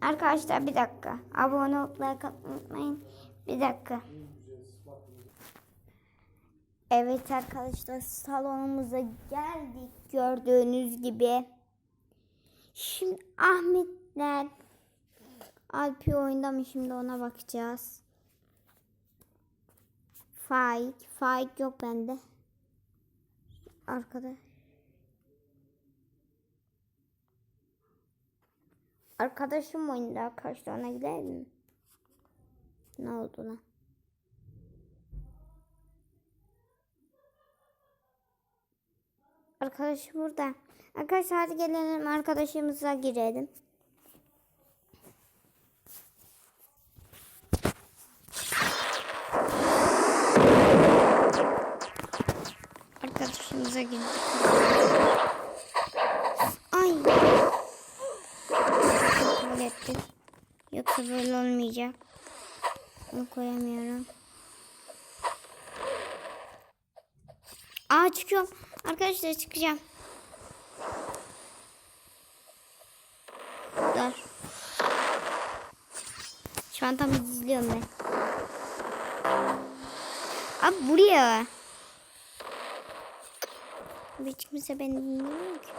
Arkadaşlar bir dakika. Abone olup like atmayı unutmayın. Bir dakika. Evet arkadaşlar salonumuza geldik gördüğünüz gibi. Şimdi Ahmetler Alpi oyunda şimdi ona bakacağız. Faik. Faik yok bende. Arkada. Arkadaşım oyunda arkadaşlar ona gidelim mi? Ne oldu lan? Arkadaşım burada. Arkadaşlar hadi gelelim arkadaşımıza girelim. Arkadaşımıza girdik. Kabul etti. Yoksa böyle olmayacak. Bunu koyamıyorum. Aa çıkıyorum. Arkadaşlar çıkacağım. Dur. Şu an tam izliyorum ben. Abi buraya. Hiç kimse beni dinlemiyor ki.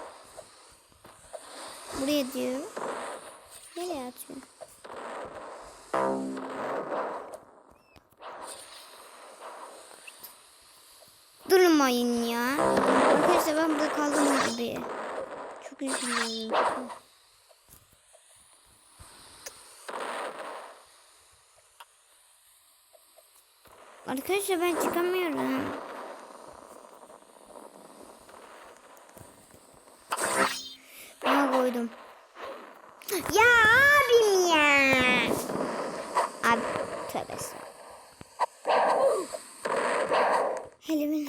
Buraya diyorum. Nereye atıyor? Durmayın ya. Arkadaşlar ben burada kaldım abi. Çok üzülüyorum. Arkadaşlar ben çıkamıyorum. Bana koydum. Ya abim ya. Abi tövbe estağfurullah. Elimin.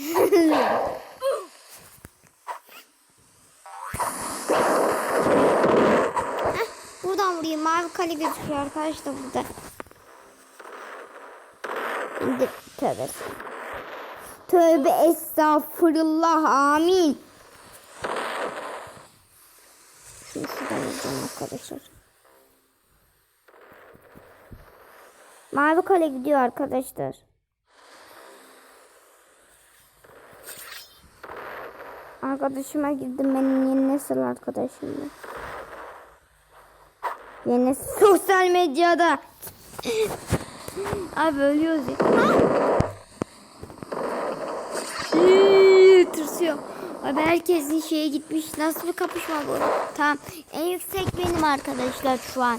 Heh, buradan vurayım. Mavi kale gözüküyor arkadaşlar burada. İndir. Tövbe. Tövbe estağfurullah. Amin. Şunu şuradan vuracağım arkadaşlar. Mavi kale gidiyor arkadaşlar. Arkadaşıma girdim benim yeni nesil arkadaşım. Yeni sosyal medyada. Abi ölüyoruz ya. Iıı, Tırsıyorum. Abi herkesin şeye gitmiş. Nasıl bir kapışma bu? Tamam. En yüksek benim arkadaşlar şu an.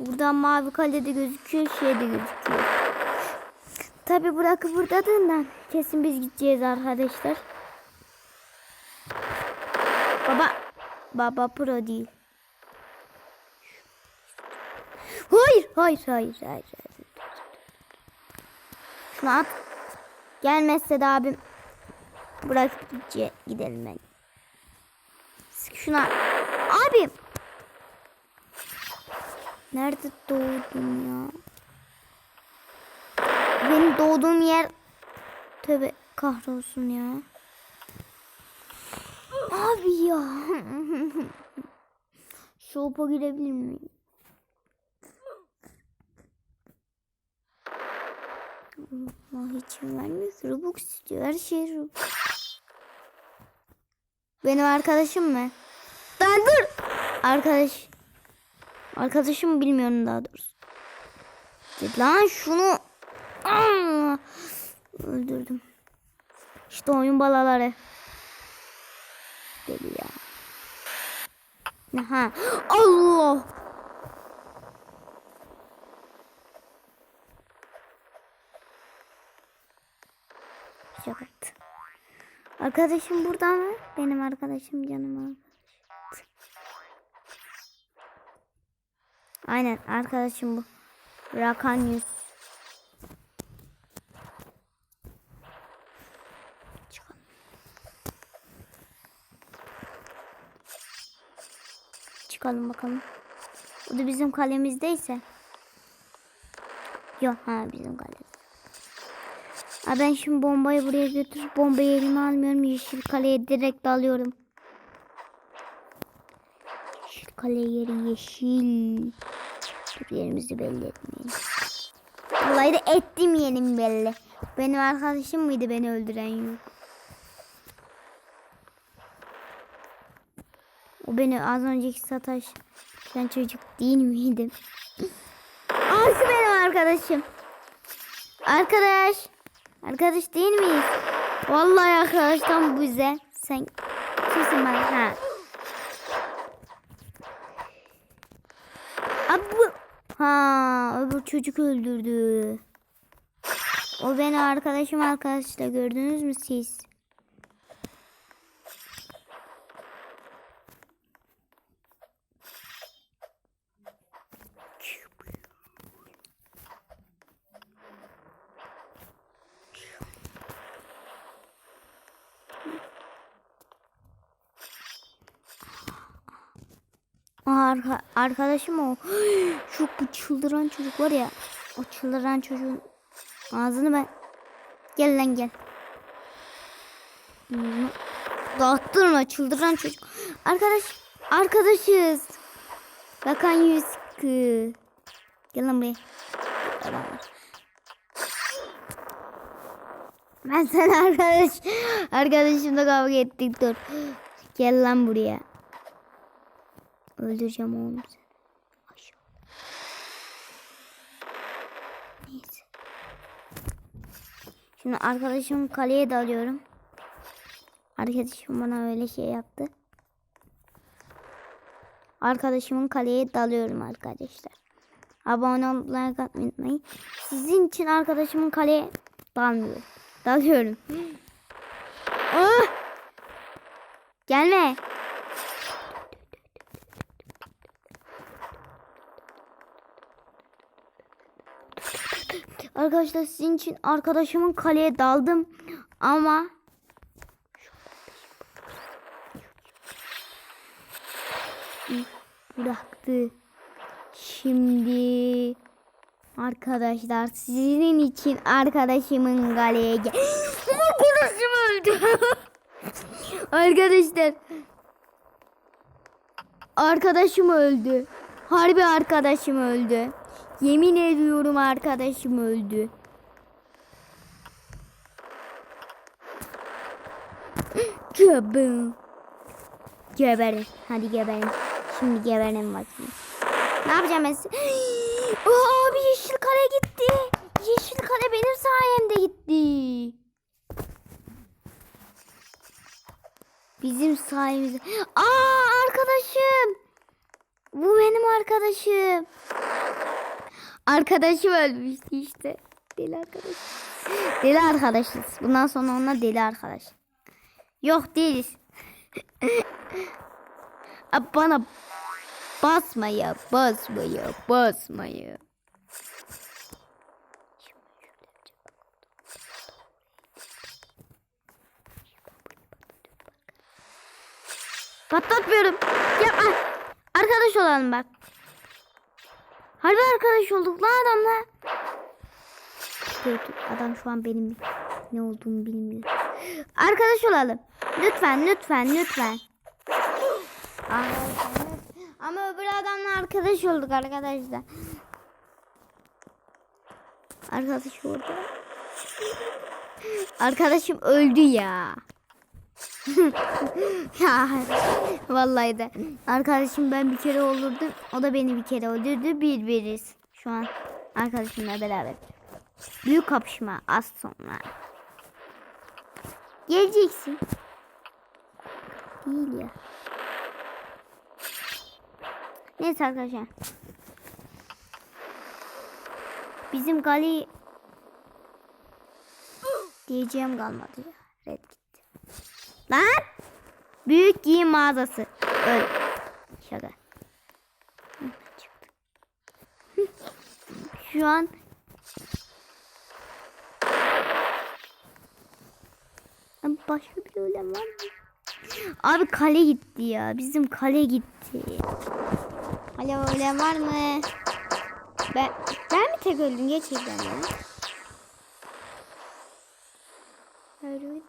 Buradan mavi kalede gözüküyor. Şeyde gözüküyor. Tabi bırakıp buradadığından kesin biz gideceğiz arkadaşlar. Baba. Baba pro değil. Hayır, hayır, hayır, hayır. hayır. Şunu at. Gelmezse de abim gidece- gidelim ben. Şuna. Abim. Nerede doğdun ya? Benim doğduğum yer tövbe kahrolsun ya. Abi ya. Şopa girebilir miyim? Allah için vermiyor. Robux istiyor. Her şey Robux. Benim arkadaşım mı? Lan dur. Arkadaş. Arkadaşım bilmiyorum daha doğrusu. Lan şunu. Aa! Öldürdüm. İşte oyun balaları. Deli ya. Aha. Allah. Şakat. Arkadaşım burada mı? Benim arkadaşım canım arkadaşım. Aynen arkadaşım bu. Rakan yüz. Çıkalım bakalım. Bu da bizim kalemizdeyse. Yok ha bizim kalemiz. Ha ben şimdi bombayı buraya götürüp bombayı elime almıyorum. Yeşil kaleye direkt alıyorum. Yeşil kale yeri yeşil. Dur yerimizi belli etmeyin. Vallahi de ettim yerim belli. Benim arkadaşım mıydı beni öldüren yok. Beni az önceki sataş. Ben çocuk değil miydim? Şu benim arkadaşım. Arkadaş. Arkadaş değil miyiz? Vallahi arkadaştan bu bize. Sen kimsin bana? Ha. Abi. Ha öbür çocuk öldürdü. O benim arkadaşım arkadaşlar gördünüz mü siz? Arka, arkadaşım o. Şu bu çıldıran çocuk var ya. O çıldıran çocuğun ağzını ben. Gel lan gel. Dağıttırma çıldıran çocuk. Arkadaş arkadaşız. Bakan yüz kı. Gel lan buraya. Ben sana arkadaş arkadaşımla kavga ettik dur. Gel lan buraya. Öldüreceğim oğlum seni. Aşağı. Neyse. Şimdi arkadaşım kaleye dalıyorum. Arkadaşım bana öyle şey yaptı. Arkadaşımın kaleye dalıyorum arkadaşlar. Abone olup like atmayı unutmayın. Sizin için arkadaşımın kaleye dalmıyorum. Dalıyorum. Ah! Gelme. Arkadaşlar sizin için arkadaşımın kaleye daldım ama bıraktı. Şimdi arkadaşlar sizin için arkadaşımın kaleye gel. Arkadaşım öldü. arkadaşlar arkadaşım öldü. Harbi arkadaşım öldü. Yemin ediyorum arkadaşım öldü. Gebem. Geberin. Hadi geberin. Şimdi geberin bakayım. Ne yapacağım ben size? Aa, yeşil kare gitti. Yeşil kare benim sayemde gitti. Bizim sayemizde. Aa arkadaşım. Bu benim arkadaşım. Arkadaşım ölmüştü işte. Deli arkadaş. Deli arkadaşız. Bundan sonra ona deli arkadaş. Yok değiliz. Bana basmaya, basmaya, basmaya. Patlatmıyorum. Yapma. Arkadaş olalım bak. Harbi arkadaş olduk lan adamla. Dur, Adam şu an benim ne olduğumu bilmiyor. Arkadaş olalım. Lütfen lütfen lütfen. Ama öbür adamla arkadaş olduk arkadaşlar. Arkadaş orada. Arkadaşım öldü ya. ya vallahi de. Arkadaşım ben bir kere olurdum o da beni bir kere öldürdü bir biriz. Şu an arkadaşımla beraber. Büyük kapışma az sonra. Geleceksin. Değil ya. Neyse arkadaşlar. Bizim gali diyeceğim kalmadı ya Lan! Büyük giyim mağazası. Öl. Şaka. Şu an başka bir ölen var mı? Abi kale gitti ya. Bizim kale gitti. Alo ölen var mı? Ben, ben mi tek öldüm gerçekten ya? Evet.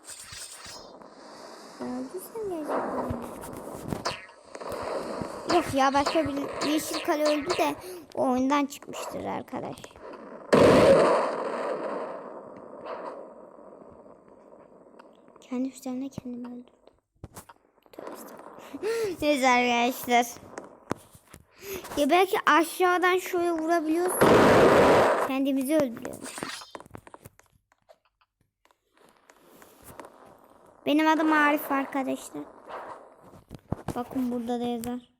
Öldüysem gerçekten. Yok ya başka bir yeşil kale öldü de o oyundan çıkmıştır arkadaş. Kendi üzerine kendimi öldürdüm. Neyse arkadaşlar. Ya belki aşağıdan şöyle vurabiliyoruz. Kendimizi öldürüyormuş. Benim adım Arif arkadaşlar. Bakın burada da yazar.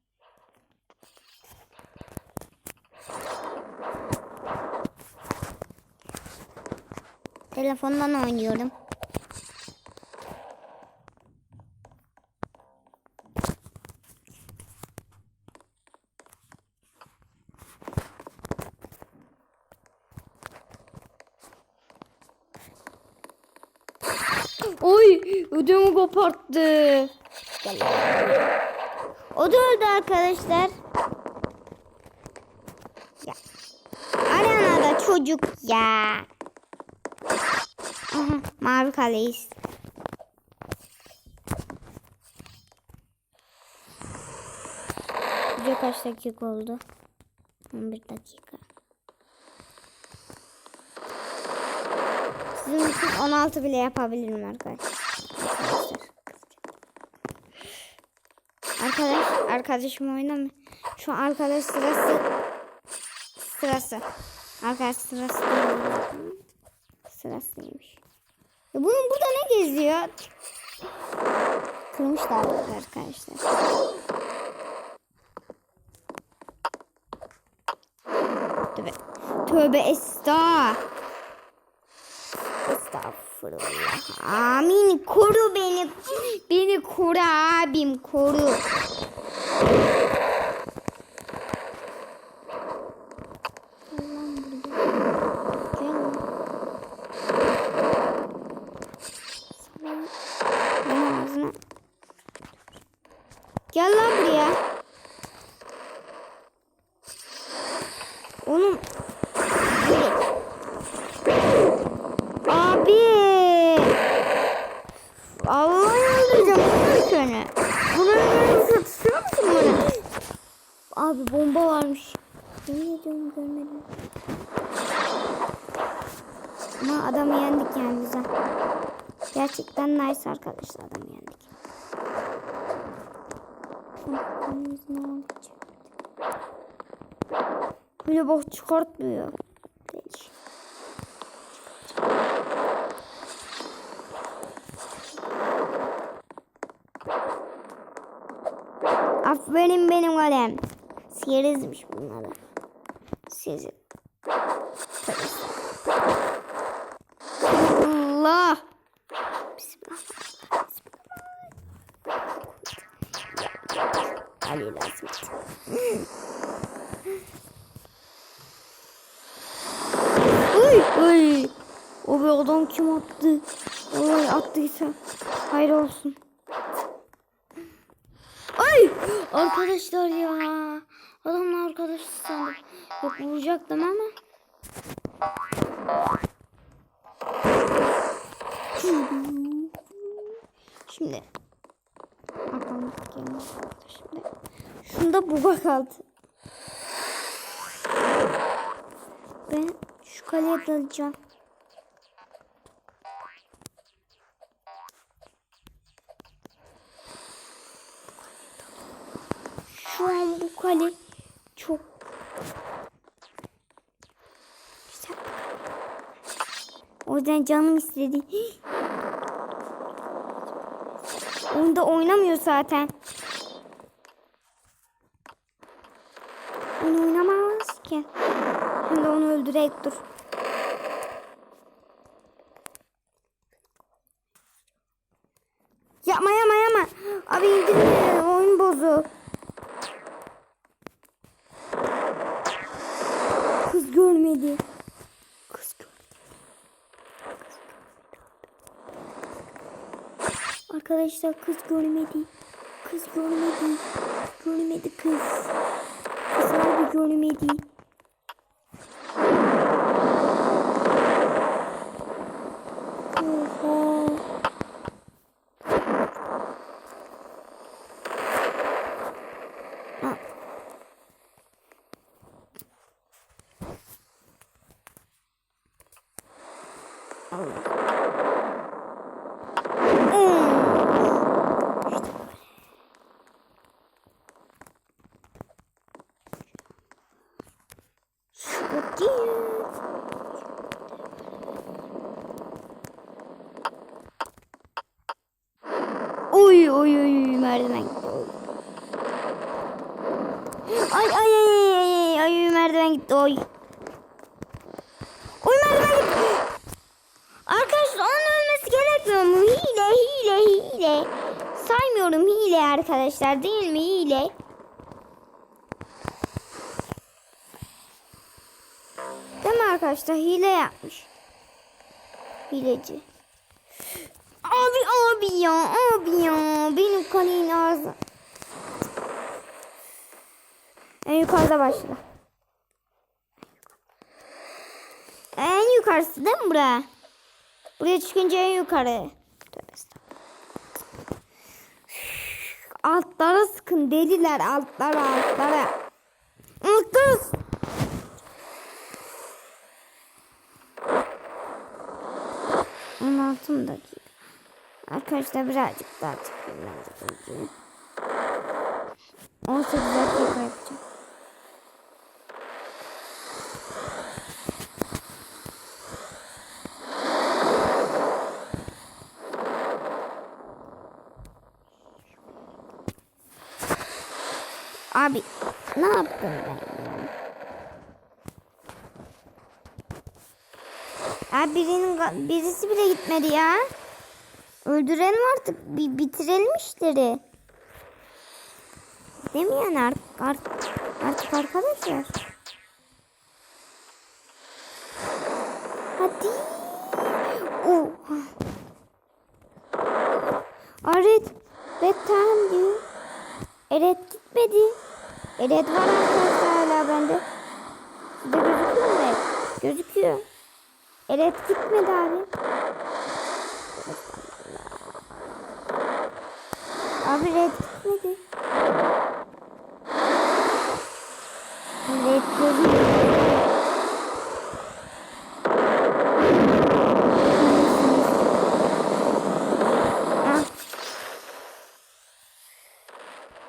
Telefondan oynuyorum. Oy ödümü koparttı. O da öldü arkadaşlar. Ya. Arenada çocuk ya. Mavi kaleyiz. Video kaç dakika oldu? 11 dakika. Sizin için 16 bile yapabilirim arkadaşlar. Arkadaş, arkadaşım oynamıyor. Şu arkadaş sırası sırası. Arkadaş sırası değil. Sırasıymış. Ya bunun burada ne geziyor? Kırmışlar arkadaşlar. Tövbe, tövbe esta. Estağfurullah. Amin. Koru beni. Beni koru abim koru. Allah'ım burada. Gel lan. Sana- Benim ağzına. Gel lan buraya. Oğlum. Böyle. Abi. Allah öldüreceğim seni. Bunun önüne tutuyor musun bunu? Abi bomba varmış. Yemin ediyorum görmedim. Ama adamı yendik yani güzel. Gerçekten nice arkadaşlar adamı yendik. Böyle bak çıkartmıyor. Aferin benim kalem. Siyerizmiş bunları. Sizin. Allah. Bismillah. Bismillah. Ali lazım. Uy uy. O bir adam kim attı? Vallahi attıysa hayır olsun. Ay arkadaşlar ya. Adamla arkadaş sandım. Yok vuracaktım ama. Şimdi. Şimdi. Şunda buga kaldı. Ben şu kaleye dalacağım. Şu an bu kale çok güzel. Yüzden canım istedi. Oyunda oynamıyor zaten. Onu oynamaz ki. De onu öldürerek dur. Yapma yapma yapma. Abi indirme. Oyun bozuk. Kız görmedi. Kız görmedi. Arkadaşlar kız görmedi. Kız görmedi. Görmedi kız. Kız harbi görmedi. Oha. Ha, Bakayım. Oy oy oy merdiven gitti. Oy. Ay ay ay ay ay ay merdiven gitti oy. Oy merdiven gitti. Arkadaşlar onun ölmesi gerekmiyor mu? Hile hile. Saymıyorum hile arkadaşlar değil mi hile? Değil mi arkadaşlar hile yapmış. Hileci. Abi abi ya abi ya benim kaleyin ağzı. En yukarıda başla. En yukarısı değil mi bura? Buraya çıkınca en yukarı. Tövbe. Altlara sıkın deliler altlara altlara. Altlara sıkın. On altı mı dakika? Arkadaşlar birazcık daha çıkayım bence. 18 dakika yapacağım. Abi ne yaptım ben ya? Abi birinin birisi bile gitmedi ya. Öldürelim artık. Bir bitirelim işleri. Değil mi yani artık, artık, artık arkadaşlar? Hadi. Oh. Aret. Red time diyor. Evet gitmedi. Evet var arkadaşlar hala bende. Sizde gözüküyor mu? Red? Gözüküyor. Evet gitmedi abi. Abi red. Red geliyor. Ah.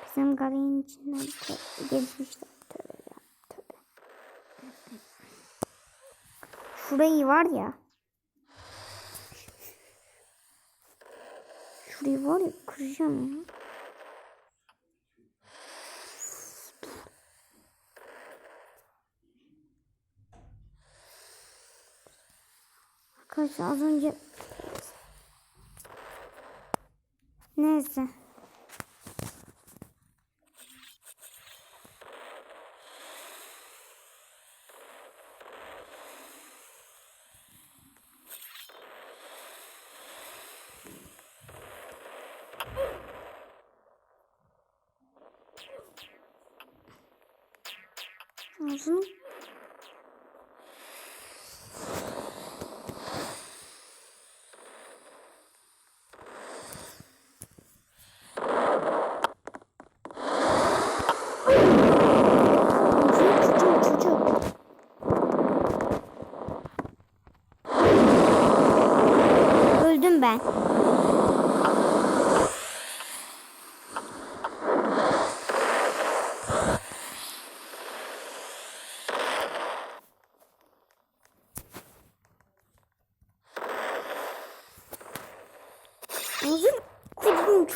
Bizim garenin içinden ge- gezmişler. Tövbe ya. Tövbe. Şurayı var ya. Şurayı var ya kıracağım ya. Arkadaşlar az önce Neyse. Mhm.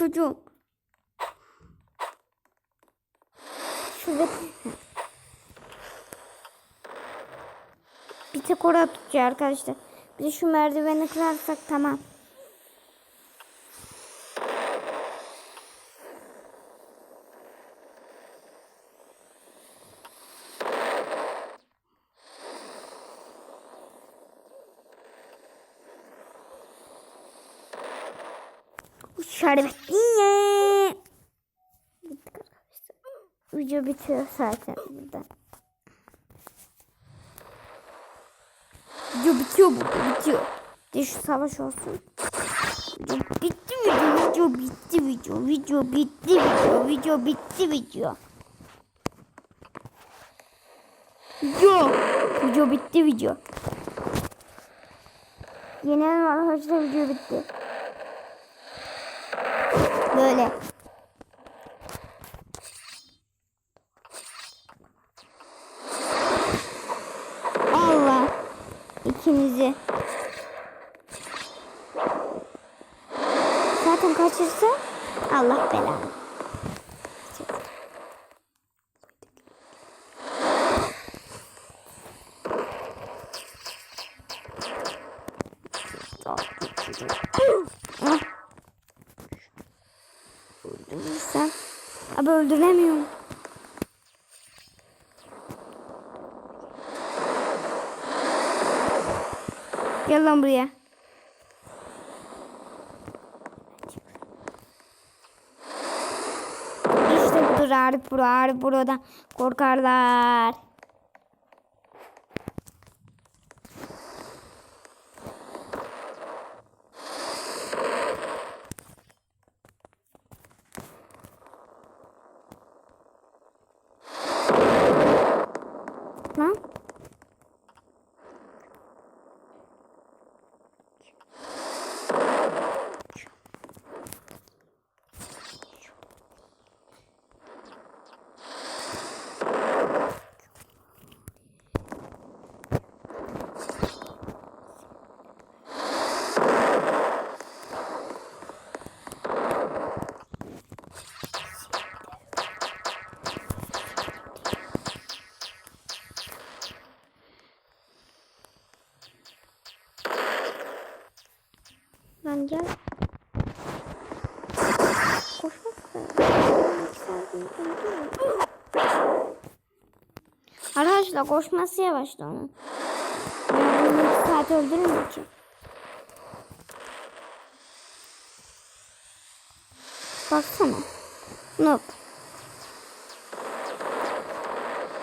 Çocuğum. Şurada bir tek oraya tutuyor arkadaşlar. Bir de şu merdiveni kırarsak tamam. Bu şerbetli. Bittik arkadaşlar. Video bitiyor zaten burada. Video bitiyor burada bitiyor. De şu savaş olsun. Video bitti video video bitti video video bitti video video bitti video. Video. Video bitti video. Yeni arkadaşlar video bitti. Böyle. Allah belanı. Abi öldüremiyorum. Gel lan buraya. Bro. Arif Bro'dan korkarlar. Lan. Lan gel. Arkadaşlar koşması yavaştı onun. Yani iki saat öldürür ki? Baksana. Noob.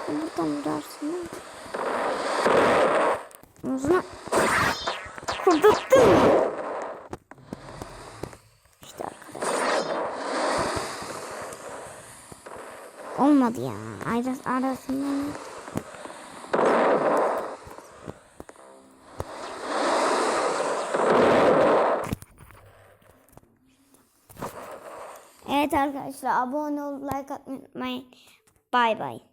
Buradan mi? Ağzına kurdurttun mu? Olmadı ya. Arası, arasından. Evet arkadaşlar abone olup like atmayı unutmayın. Bay bay.